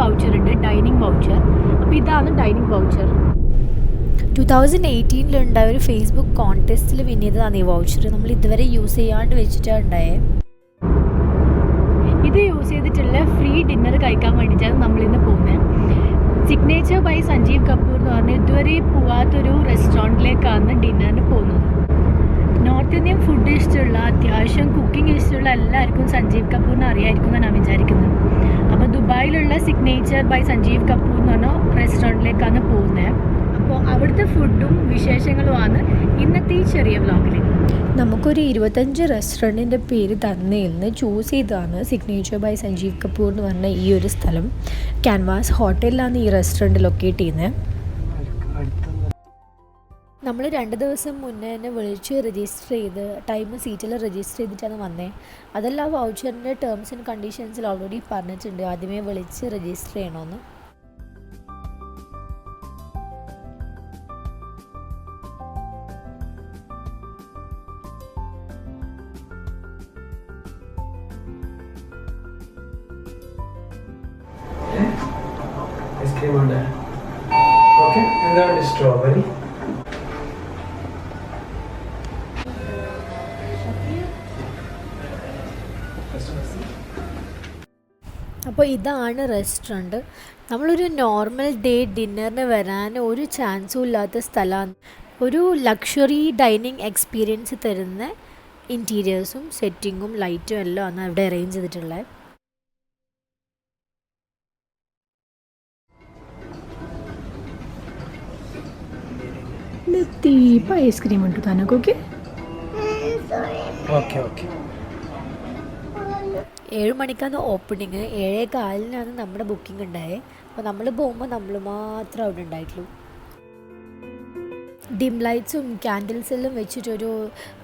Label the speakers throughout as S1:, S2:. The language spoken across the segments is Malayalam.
S1: വൗച്ചർ ഉണ്ട് ഡൈനിങ് വൗച്ചർ അപ്പോൾ ഇതാണ് ഡൈനിങ് വൗച്ചർ
S2: ടു തൗസൻഡ് എയ്റ്റീനിലുണ്ടായ ഒരു ഫേസ്ബുക്ക് കോൺടെസ്റ്റിൽ വിൻ ചെയ്തതാണ് ഈ വൗച്ചർ നമ്മൾ ഇതുവരെ യൂസ് ചെയ്യാണ്ട് വെച്ചിട്ടാണ് ഉണ്ടായേ.
S1: ഇത് യൂസ് ചെയ്തിട്ടുള്ള ഫ്രീ ഡിന്നർ കഴിക്കാൻ വേണ്ടിയിട്ടാണ് നമ്മളിന്ന് പോകുന്നത് സിഗ്നേച്ചർ ബൈ സഞ്ജീവ് കപൂർ എന്ന് പറഞ്ഞാൽ ഇതുവരെ പോവാത്തൊരു റെസ്റ്റോറന്റിലേക്കാണ് ഡിന്നറിന് പോകുന്നത്. നോർത്ത് ഇന്ത്യൻ ഫുഡ് ഇഷ്ടമുള്ള അത്യാവശ്യം കുക്കിംഗ് ഇഷ്ടമുള്ള എല്ലാവർക്കും സഞ്ജീവ് കപൂറിനെ അറിയായിരിക്കും എന്നാണ് ഞാൻ വിചാരിക്കുന്നത്. അപ്പോൾ ദുബായിലുള്ള സിഗ്നേച്ചർ ബൈ സഞ്ജീവ് കപൂർ എന്ന് പറഞ്ഞ റെസ്റ്റോറന്റിലേക്കാണ് പോകുന്നത്. അപ്പോൾ അവിടുത്തെ ഫുഡും വിശേഷങ്ങളുമാണ് ഇന്നത്തെ ഈ ചെറിയ വ്ലോഗിൽ
S2: നമുക്കൊരു ഇരുപത്തഞ്ച് റെസ്റ്റോറന്റിന്റെ പേര് തന്നേന്ന് ചൂസ് ചെയ്തതാണ് സിഗ്നേച്ചർ ബൈ സഞ്ജീവ് കപൂർ എന്ന് പറഞ്ഞ ഈ ഒരു സ്ഥലം. ക്യാൻവാസ് ഹോട്ടലിലാണ് ഈ റെസ്റ്റോറന്റ് ലൊക്കേറ്റ് ചെയ്യുന്നത്. നമ്മൾ രണ്ട് ദിവസം മുന്നേ തന്നെ വിളിച്ച് രജിസ്റ്റർ ചെയ്ത് ടൈം സീറ്റിൽ രജിസ്റ്റർ ചെയ്തിട്ടാണ് വന്നത് അതെല്ലാം വൗച്ചറിന്റെ ടേംസ് ആൻഡ് കണ്ടീഷൻസിൽ ഓൾറെഡി പറഞ്ഞിട്ടുണ്ട്. ആദ്യമേ വിളിച്ച് രജിസ്റ്റർ ചെയ്യണമെന്ന്
S3: ഐസ്ക്രീം ഉണ്ട്. ഓക്കെ എന്താണ് സ്ട്രോബെറി
S2: അപ്പോൾ ഇതാണ് റെസ്റ്റോറന്റ്. നമ്മളൊരു നോർമൽ ഡേ ഡിന്നറിന് വരാൻ ഒരു ചാൻസും ഇല്ലാത്ത സ്ഥലമാണ്. ഒരു ലക്ഷറി ഡൈനിങ് എക്സ്പീരിയൻസ് തരുന്ന ഇന്റീരിയേഴ്സും സെറ്റിങ്ങും ലൈറ്റും എല്ലാം ആണ് അവിടെ അറേഞ്ച് ചെയ്തിട്ടുള്ളത്.
S1: തീപ്പ ഐസ്ക്രീം ഉണ്ട്? തനക്കൊക്കെ?
S3: Okay okay.
S2: ഏഴ് മണിക്കാണ് ഓപ്പണിങ് ഏഴേ കാലിനാണ് നമ്മുടെ ബുക്കിംഗ് ഉണ്ടായത് അപ്പോൾ നമ്മൾ പോകുമ്പോൾ നമ്മൾ മാത്രം അവിടെ ഉണ്ടായിട്ടുള്ളൂ. ഡിം ലൈറ്റ്സും ക്യാൻഡിൽസ് എല്ലാം വെച്ചിട്ടൊരു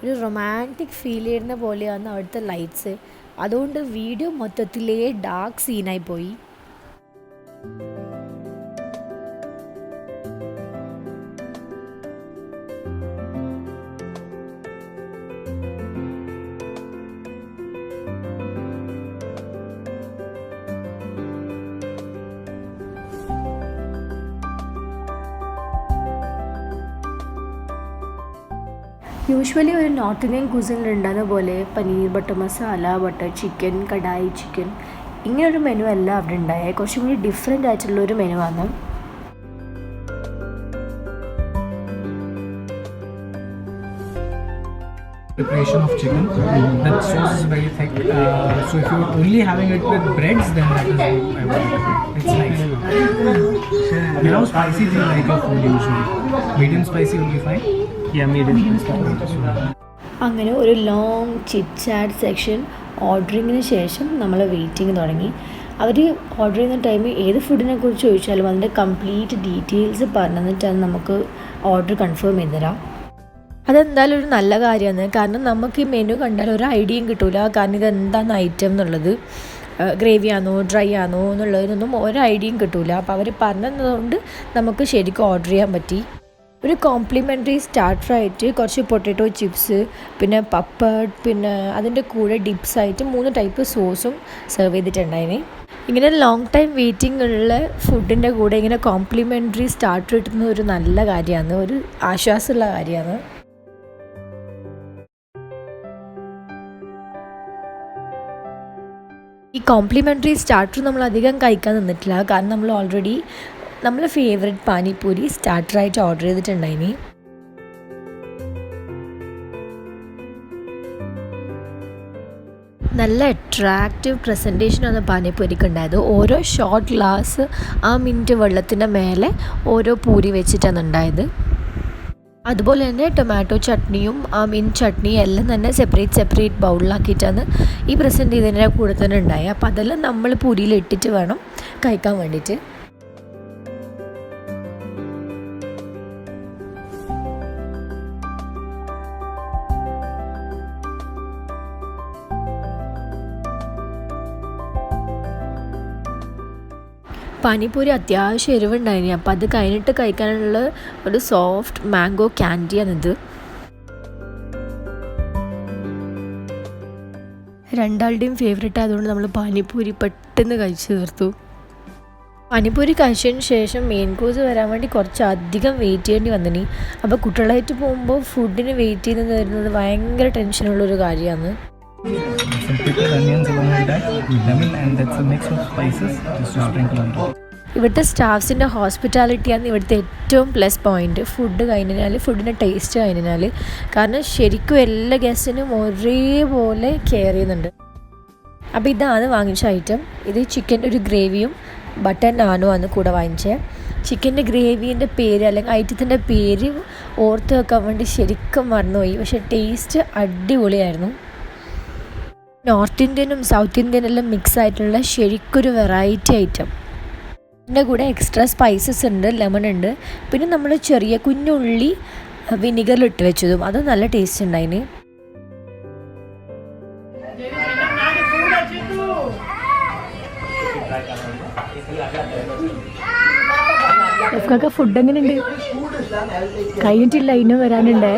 S2: ഒരു റൊമാന്റിക് ഫീൽ ചെയ്യുന്ന പോലെയാണ് അവിടുത്തെ ലൈറ്റ്സ് അതുകൊണ്ട് വീഡിയോ മൊത്തത്തിലേ ഡാർക്ക് സീനായി പോയി.
S1: യൂഷ്വലി ഒരു നോർത്ത് ഇന്ത്യൻ കുസിനിൽ ഉണ്ടാകുന്ന പോലെ paneer butter masala butter chicken kadai chicken ഇങ്ങനൊരു മെനു അല്ല അവിടെ ഉണ്ടായത് കുറച്ചും കൂടി ഡിഫറെന്റ് ആയിട്ടുള്ള ഒരു മെനു ആണ്.
S3: Preparation of chicken. That sauce is very thick. Uh, so if you're only having it with breads, then that is what I would. It's nice. You know spicy is like a food usually? Medium spicy will be fine. Yeah, medium spicy.
S2: അങ്ങനെ ഒരു ലോങ് ചിറ്റ് ചാറ്റ് സെക്ഷൻ ഓർഡറിങ്ങിന് ശേഷം നമ്മൾ വെയിറ്റിംഗ് തുടങ്ങി അവർ ഓർഡർ ചെയ്യുന്ന ടൈമിൽ ഏത് ഫുഡിനെ കുറിച്ച് ചോദിച്ചാലും അതിന്റെ കംപ്ലീറ്റ് ഡീറ്റെയിൽസ് പറഞ്ഞു തന്നിട്ടാണ് നമുക്ക് ഓർഡർ കൺഫേം ചെയ്ത് തരാം അതെന്തായാലും ഒരു നല്ല കാര്യമാണ്. കാരണം നമുക്ക് ഈ മെനു കണ്ടാൽ ഒരു ഐഡിയയും കിട്ടില്ല കാരണം ഇത് എന്താണ് ഐറ്റം എന്നുള്ളത് ഗ്രേവി ആണോ ഡ്രൈ ആണോ എന്നുള്ളതിനൊന്നും ഒരു ഐഡിയയും കിട്ടില്ല അപ്പോൾ അവർ പറഞ്ഞതുകൊണ്ട് നമുക്ക് ശരിക്കും ഓർഡർ ചെയ്യാൻ പറ്റി. ഒരു കോംപ്ലിമെന്ററി സ്റ്റാർട്ടറായിട്ട് കുറച്ച് പൊട്ടറ്റോ ചിപ്സ് പിന്നെ പപ്പഡ് പിന്നെ അതിന്റെ കൂടെ ഡിപ്സ് ആയിട്ട് മൂന്ന് ടൈപ്പ് സോസും സെർവ് ചെയ്തിട്ടുണ്ടായിന്. ഇങ്ങനെ ലോങ് ടൈം വെയിറ്റിംഗ് ഉള്ള ഫുഡിന്റെ കൂടെ ഇങ്ങനെ കോംപ്ലിമെന്ററി സ്റ്റാർട്ടർ കിട്ടുന്നത് ഒരു നല്ല കാര്യമാണ്. ഒരു ആശ്വാസമുള്ള കാര്യമാണ്. കോംപ്ലിമെന്ററി സ്റ്റാർട്ടർ നമ്മൾ അധികം കഴിക്കാൻ നിന്നിട്ടില്ല. കാരണം നമ്മൾ ഓൾറെഡി നമ്മളെ ഫേവറേറ്റ് പാനിപ്പൂരി സ്റ്റാർട്ടറായിട്ട് ഓർഡർ ചെയ്തിട്ടുണ്ടായിനി. നല്ല അട്രാക്റ്റീവ് പ്രസന്റേഷനാണ് പാനിപ്പൂരിക്ക് ഉണ്ടായത്. ഓരോ ഷോർട്ട് ഗ്ലാസ് ആ മിനിറ്റ് വെള്ളത്തിന്റെ മേലെ ഓരോ പൂരി വെച്ചിട്ടാണ് ഉണ്ടായത്. അതുപോലെ തന്നെ ടൊമാറ്റോ ചട്നിയും ആ മീൻ ചട്നിയും എല്ലാം തന്നെ സെപ്പറേറ്റ് സെപ്പറേറ്റ് ബൗളിലാക്കിയിട്ടാണ് ഈ പ്രസന്റ് ചെയ്തതിന്റെ കൂടെ തന്നെ ഉണ്ടായത് അപ്പോൾ അതെല്ലാം നമ്മൾ പൂരിയിൽ ഇട്ടിട്ട് വേണം കഴിക്കാൻ വേണ്ടിയിട്ട്. പാനിപ്പൂരി അത്യാവശ്യം എരിവുണ്ടായിരുന്നു അപ്പം അത് കഴിഞ്ഞിട്ട് കഴിക്കാനുള്ള ഒരു സോഫ്റ്റ് മാംഗോ ക്യാൻഡിയാണിത് രണ്ടാളുടെയും ഫേവറേറ്റ് ആയതുകൊണ്ട് നമ്മൾ പാനിപ്പൂരി പെട്ടെന്ന് കഴിച്ചു തീർത്തു. പാനിപ്പൂരി കഴിച്ചതിന് ശേഷം മെയിൻ കോഴ്സ് വരാൻ വേണ്ടി കുറച്ച് അധികം വെയിറ്റ് ചെയ്യേണ്ടി വന്നിനി. അപ്പോൾ കുട്ടികളായിട്ട് പോകുമ്പോൾ ഫുഡിന് വെയിറ്റ് ചെയ്ത് തരുന്നത് ഭയങ്കര ടെൻഷനുള്ളൊരു കാര്യമാണ്. ഇവിടുത്തെ സ്റ്റാഫ്സിന്റെ ഹോസ്പിറ്റാലിറ്റിയാണ് ഇവിടുത്തെ ഏറ്റവും പ്ലസ് പോയിന്റ് ഫുഡ് കഴിഞ്ഞാൽ ഫുഡിന്റെ ടേസ്റ്റ് കഴിഞ്ഞാൽ കാരണം ശരിക്കും എല്ലാ ഗസ്റ്റിനും ഒരേപോലെ കെയർ ചെയ്യുന്നുണ്ട്. അപ്പോൾ ഇതാണ് വാങ്ങിച്ച ഐറ്റം ഇത് ചിക്കന്റെ ഒരു ഗ്രേവിയും ബട്ടർ നാനും ആണ് കൂടെ വാങ്ങിച്ചത് ചിക്കന്റെ ഗ്രേവീന്റെ പേര് അല്ലെങ്കിൽ ഐറ്റത്തിന്റെ പേര് ഓർത്ത് വെക്കാൻ വേണ്ടി ശരിക്കും മറന്നുപോയി. പക്ഷേ ടേസ്റ്റ് അടിപൊളിയായിരുന്നു. നോർത്ത് ഇന്ത്യനും സൗത്ത് ഇന്ത്യനും എല്ലാം മിക്സ് ആയിട്ടുള്ള ശരിക്കൊരു വെറൈറ്റി ഐറ്റം ഇതിന്റെ കൂടെ എക്സ്ട്രാ സ്പൈസസ് ഉണ്ട് ലെമൺ ഉണ്ട്. പിന്നെ നമ്മൾ ചെറിയ കുഞ്ഞുള്ളി വിനിഗറിലിട്ട് വെച്ചതും. അത് നല്ല ടേസ്റ്റ് ഉണ്ടായിന്
S1: ഫുഡ് എങ്ങനെയുണ്ട്? കഴിഞ്ഞിട്ടില്ല ഇനി വരാനുണ്ട്.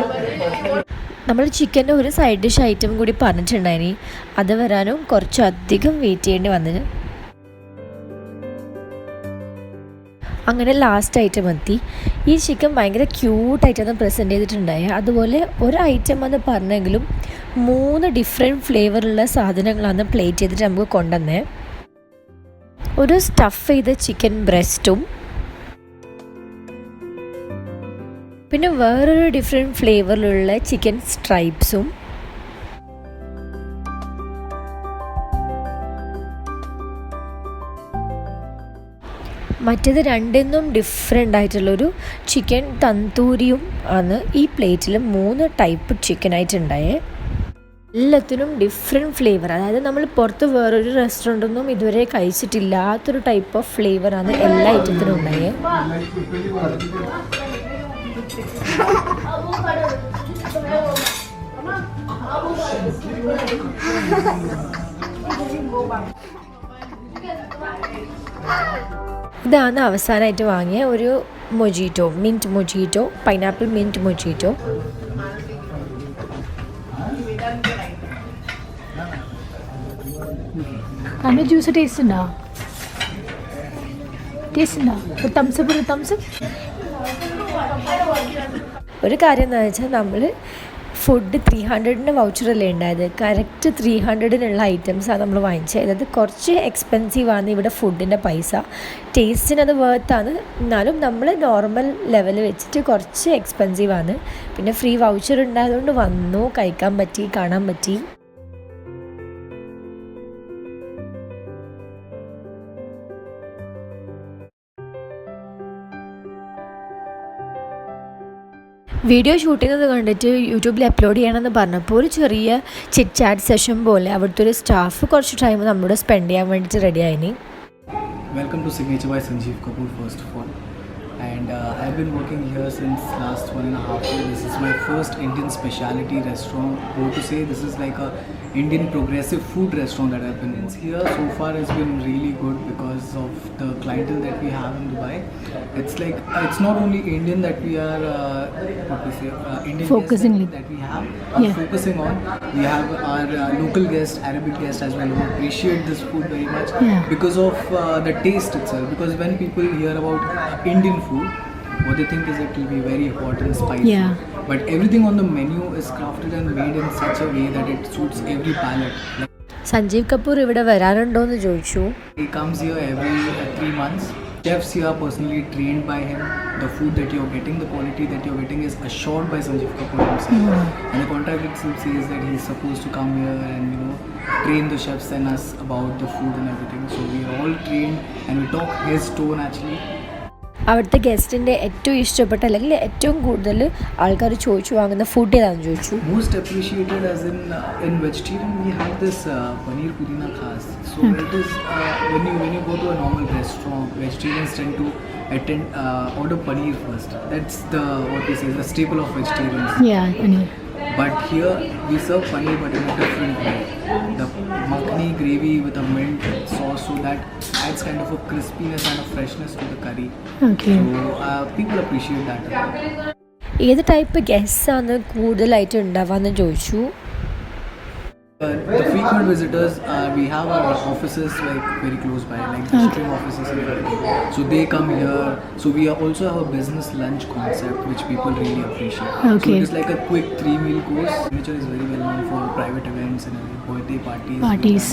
S2: നമ്മൾ ചിക്കന്റെ ഒരു സൈഡ് ഡിഷ് ഐറ്റം കൂടി പറഞ്ഞിട്ടുണ്ടായിനി. അത് വരാനും കുറച്ചധികം വെയിറ്റ് ചെയ്യേണ്ടി വന്നത് അങ്ങനെ ലാസ്റ്റ് ഐറ്റം എത്തി. ഈ ചിക്കൻ ഭയങ്കര ക്യൂട്ടായിട്ടാണ് പ്രസന്റ് ചെയ്തിട്ടുണ്ടായത് അതുപോലെ ഒരു ഐറ്റം എന്ന് പറഞ്ഞെങ്കിലും മൂന്ന് ഡിഫറെന്റ് ഫ്ലേവറുള്ള സാധനങ്ങളാണ് പ്ലേറ്റ് ചെയ്തിട്ട് നമുക്ക് കൊണ്ടുവന്നേ. ഒരു സ്റ്റഫ് ചെയ്ത ചിക്കൻ ബ്രസ്റ്റും പിന്നെ വേറൊരു ഡിഫറെന്റ് ഫ്ലേവറിലുള്ള ചിക്കൻ സ്ട്രൈപ്സും മറ്റേത് രണ്ടിന്നും ഡിഫറെന്റ് ആയിട്ടുള്ളൊരു ചിക്കൻ തന്തൂരിയും ആണ് ഈ പ്ലേറ്റിൽ മൂന്ന് ടൈപ്പ് ചിക്കൻ ആയിട്ടുണ്ടായേ. എല്ലാത്തിനും ഡിഫറെന്റ് ഫ്ലേവർ അതായത് നമ്മൾ പുറത്ത് വേറൊരു റെസ്റ്റോറന്റൊന്നും ഇതുവരെ കഴിച്ചിട്ടില്ലാത്തൊരു ടൈപ്പ് ഓഫ് ഫ്ലേവറാണ് എല്ലാ ഐറ്റത്തിനും ഉണ്ടായേ. ഇതാണ് അവസാനമായിട്ട് വാങ്ങിയ ഒരു mojito mint mojito pineapple mint mojito.
S1: അതിന്റെ ജ്യൂസ് ടേസ്റ്റ് ഉണ്ടോ? ടേസ്റ്റ് ഉണ്ടോ? തംസപ്പ് തംസപ്പ്
S2: ഒരു കാര്യം എന്ന് വെച്ചാൽ നമ്മൾ ഫുഡ് ത്രീ ഹൺഡ്രഡിന് വൗച്ചറല്ലേ ഉണ്ടായത് കറക്റ്റ് ത്രീ ഹൺഡ്രഡിനുള്ള ഐറ്റംസാണ് നമ്മൾ വാങ്ങിച്ചത് അതായത് കുറച്ച് എക്സ്പെൻസീവാണ് ഇവിടെ ഫുഡിന്റെ പൈസ. ടേസ്റ്റിന് അത് വേർത്താണ് എന്നാലും നമ്മൾ നോർമൽ ലെവൽ വെച്ചിട്ട് കുറച്ച് എക്സ്പെൻസീവാണ് പിന്നെ ഫ്രീ വൗച്ചർ ഉണ്ടായതുകൊണ്ട് വന്നു. കഴിക്കാൻ പറ്റി കാണാൻ പറ്റി. വീഡിയോ ഷൂട്ട് ചെയ്യുന്നത് കണ്ടിട്ട് യൂട്യൂബിൽ അപ്ലോഡ് ചെയ്യണമെന്ന് പറഞ്ഞപ്പോൾ ഒരു ചെറിയ ചിറ്റ് ചാറ്റ് സെഷൻ പോലെ അവിടുത്തെ ഒരു സ്റ്റാഫ് കുറച്ച് ടൈം നമ്മുടെ സ്പെൻഡ് ചെയ്യാൻ വേണ്ടിയിട്ട് ready
S3: welcome to signature by Sanjeev Kapoor first of all. And uh, I've been working here since last one and a half year. This is my first Indian specialty restaurant. Go to say this is like a Indian progressive food restaurant that I've been in. Here so far has been really good because of the clientele that we have in Dubai. It's like it's not only Indian that we are uh, what we say uh, Indian
S1: Focusing
S3: that, that we have
S1: Yeah.
S3: focusing on. We have our uh, local guests, Arabic guests as well who appreciate this food very much
S1: Yeah.
S3: because of uh, the taste itself. Because when people hear about Indian food, what they think is it will be very hot and spicy.
S1: Yeah.
S3: But everything on the menu is crafted and made in such a way that it suits every palate. Like
S2: Sanjeev Kapoor ഇവിടെ വരാനുണ്ടോ എന്ന് ചോദിച്ചു
S3: he comes here every uh, three months. Chefs here are personally trained by him. The food that you're getting, the quality that you're getting is assured by Sanjeev Kapoor himself. And the contract itself says that he's supposed to come here and you know train the chefs and us about the food and everything. So we are all trained and we talk his tone actually.
S2: അവിടുത്തെ ഗസ്റ്റിന്റെ ഏറ്റവും ഇഷ്ടപ്പെട്ട അല്ലെങ്കിൽ ഏറ്റവും കൂടുതൽ ആൾക്കാർ ചോദിച്ചു വാങ്ങുന്ന ഫുഡ് ഏതാണെന്ന് ചോദിച്ചു
S3: in uh, in vegetarian we have this uh, paneer pudina khas. So it is uh, when you when you go to a normal restaurant, vegetarians tend to attend uh, order paneer first. That's the what we say is the staple of vegetarians.
S1: Yeah, paneer.
S3: But here we serve paneer but in a different way. The makhni gravy with a mint sauce so that adds kind of a crispiness and a freshness to the curry.
S1: Okay.
S3: So uh, people appreciate that. a lot.
S2: ഏത് ടൈപ്പ് ഗസ്റ്റാണ് കൂടുതലായിട്ട് ഉണ്ടാവാന്ന് ചോദിച്ചു
S3: Uh, the free frequent visitors, uh, we have our offices like very close by, like the shipping offices and everything. So they come here. So we are also have a business lunch concept which people really appreciate.
S1: Okay.
S3: So it is like a quick three meal course. Signature is very well known for private events and everything, birthday parties. we've
S1: Parties.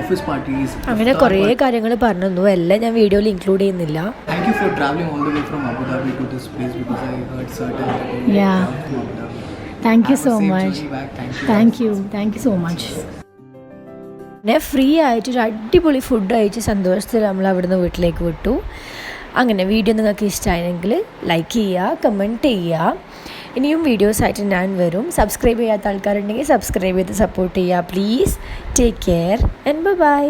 S3: Office parties
S2: അങ്ങനെ കുറേ കാര്യങ്ങൾ പറഞ്ഞു എല്ലാം ഞാൻ വീഡിയോയിൽ ഇൻക്ലൂഡ് ചെയ്യുന്നില്ല.
S3: Thank you for travelling all the way from Abu Dhabi to this place because I heard certain
S1: yeah
S3: thank
S1: you
S3: so much thank you
S1: thank you so much
S2: ഞാൻ ഫ്രീ ആയിട്ട് ഒരു അടിപൊളി ഫുഡ് കഴിച്ച് സന്തോഷത്തിൽ നമ്മൾ അവിടുന്ന് വീട്ടിലേക്ക് വിട്ടു. അങ്ങനെ വീഡിയോ നിങ്ങൾക്ക് ഇഷ്ടമായെങ്കിൽ ലൈക്ക് ചെയ്യുക കമന്റ് ചെയ്യുക. ഇനിയും വീഡിയോസ് ആയിട്ട് ഞാൻ വരും. സബ്സ്ക്രൈബ് ചെയ്യാത്ത ആൾക്കാരുണ്ടെങ്കിൽ സബ്സ്ക്രൈബ് ചെയ്ത് സപ്പോർട്ട് ചെയ്യുക. Please take care and bye